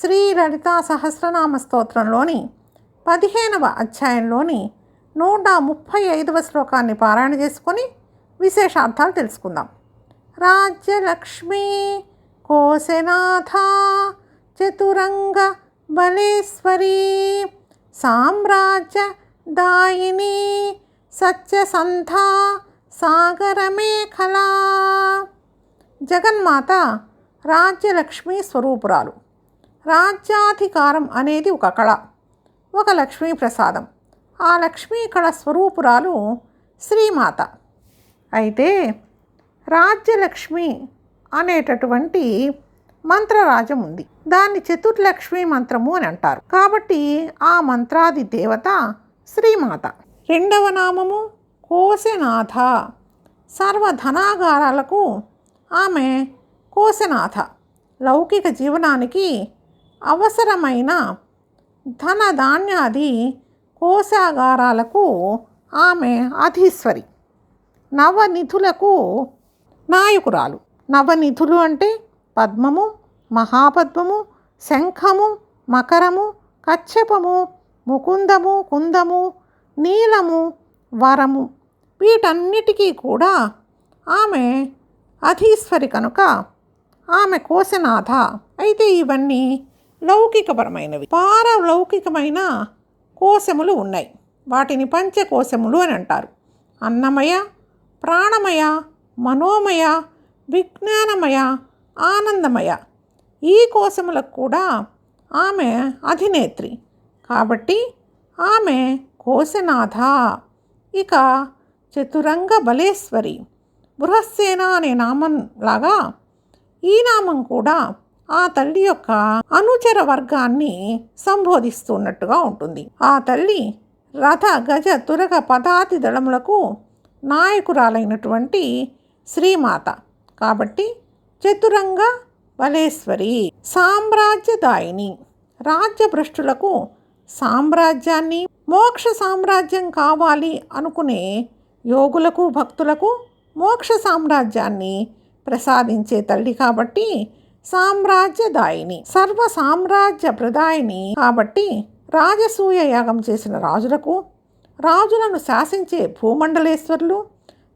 శ్రీ లలితా సహస్రనామ స్తోత్రంలోని పదిహేనవ అధ్యాయంలోని నూట ముప్పై ఐదవ శ్లోకాన్ని పారాయణ చేసుకొని విశేషార్థాలు తెలుసుకుందాం. రాజ్యలక్ష్మీ కోశనాథ చతురంగ బలేశ్వరీ సామ్రాజ్య దాయిని సత్యసంధ సాగరమేఖలా జగన్మాత రాజ్యలక్ష్మి స్వరూపురాలు. రాజ్యాధికారం అనేది ఒక కళ ఒక లక్ష్మీ ప్రసాదం. ఆ లక్ష్మీ కళ స్వరూపురాలు శ్రీమాత. అయితే రాజ్యలక్ష్మి అనేటటువంటి మంత్రరాజం ఉంది. దాన్ని చతుర్లక్ష్మి మంత్రము అని అంటారు. కాబట్టి ఆ మంత్రాది దేవత శ్రీమాత. రెండవ నామము కోశనాథ. సర్వధనాగారాలకు ఆమె కోశనాథ. లౌకిక జీవనానికి అవసరమైన ధన ధాన్యాది కోశాగారాలకు ఆమె అధీశ్వరి. నవనిధులకు నాయకురాలు. నవనిధులు అంటే పద్మము మహాపద్మము శంఖము మకరము కచ్చపము ముకుందము కుందము నీలము వరము. వీటన్నిటికీ కూడా ఆమె అధీశ్వరి కనుక ఆమె కోశనాథ. అయితే ఇవన్నీ లౌకికపరమైనవి. పారలౌకికమైన కోశములు ఉన్నాయి. వాటిని పంచకోశములు అని అంటారు. అన్నమయ ప్రాణమయ మనోమయ విజ్ఞానమయ ఆనందమయ. ఈ కోశములకు కూడా ఆమె అధినేత్రి. కాబట్టి ఆమె కోశనాథ. ఇక చతురంగ బలేశ్వరి. బృహస్సేన అనే నామం లాగా ఈ నామం కూడా ఆ తల్లి యొక్క అనుచర వర్గాన్ని సంబోధిస్తున్నట్టుగా ఉంటుంది. ఆ తల్లి రథ గజ తురగ పదాతి దళములకు నాయకురాలైనటువంటి శ్రీమాత. కాబట్టి చతురంగ బలేశ్వరి సామ్రాజ్యదాయిని రాజ్యభ్రష్టులకు సామ్రాజ్యాన్ని మోక్ష సామ్రాజ్యం కావాలి అనుకునే యోగులకు భక్తులకు మోక్ష సామ్రాజ్యాన్ని ప్రసాదించే తల్లి కాబట్టి సామ్రాజ్యదాయిని సర్వ సామ్రాజ్య ప్రదాయిని కాబట్టి రాజసూయ యాగం చేసిన రాజులకు రాజులను శాసించే భూమండలేశ్వరులు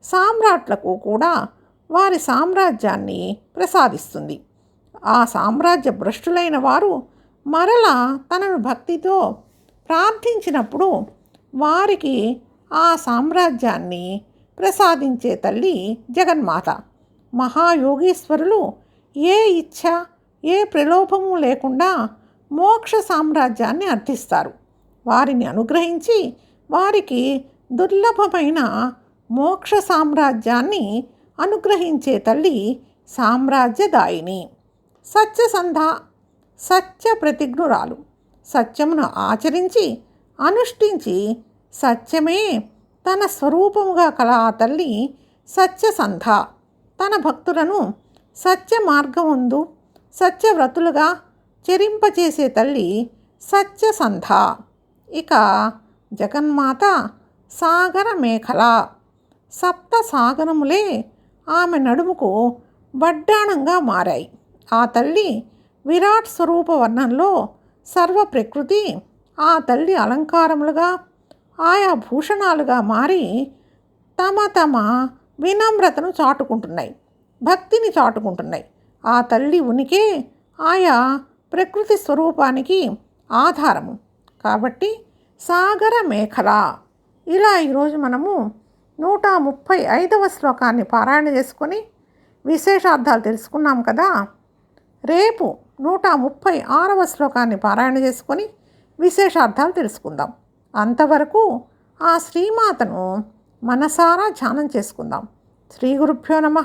సామ్రాట్లకు కూడా వారి సామ్రాజ్యాన్ని ప్రసాదిస్తుంది. ఆ సామ్రాజ్య భ్రష్టులైన వారు మరలా తనను భక్తితో ప్రార్థించినప్పుడు వారికి ఆ సామ్రాజ్యాన్ని ప్రసాదించే తల్లి జగన్మాత. మహాయోగీశ్వరులు ఏ ఇచ్ఛ ఏ ప్రలోభము లేకుండా మోక్ష సామ్రాజ్యాన్ని అర్థిస్తారు వారిని అనుగ్రహించి వారికి దుర్లభమైన మోక్ష సామ్రాజ్యాన్ని అనుగ్రహించే తల్లి సామ్రాజ్యదాయిని. సత్యసంధ సత్య ప్రతిజ్ఞురాలు. సత్యమును ఆచరించి అనుష్ఠించి సత్యమే తన స్వరూపముగా కల ఆ తల్లి సత్యసంధ తన భక్తులను సత్య మార్గముందు సత్యవ్రతులుగా చెరింపచేసే తల్లి సత్యసంధ ఇక జగన్మాత సాగర మేఖల. సప్త సాగరములే ఆమె నడుముకు వడ్డాణంగా మారాయి. ఆ తల్లి విరాట్ స్వరూప వర్ణంలో సర్వ ప్రకృతి ఆ తల్లి అలంకారములుగా ఆయా భూషణాలుగా మారి తమ తమ వినమ్రతను చాటుకుంటున్నాయి. భక్తిని చాటుకుంటున్నాయి. ఆ తల్లి ఉనికే ఆయా ప్రకృతి స్వరూపానికి ఆధారము. కాబట్టి సాగర మేఖల. ఇలా ఈరోజు మనము నూట ముప్పై ఐదవ శ్లోకాన్ని పారాయణ చేసుకొని విశేషార్థాలు తెలుసుకున్నాం కదా. రేపు నూట ముప్పై ఆరవ శ్లోకాన్ని పారాయణ చేసుకొని విశేషార్థాలు తెలుసుకుందాం. అంతవరకు ఆ శ్రీమాతను మనసారా ధ్యానం చేసుకుందాం. శ్రీ గురుభ్యో నమ.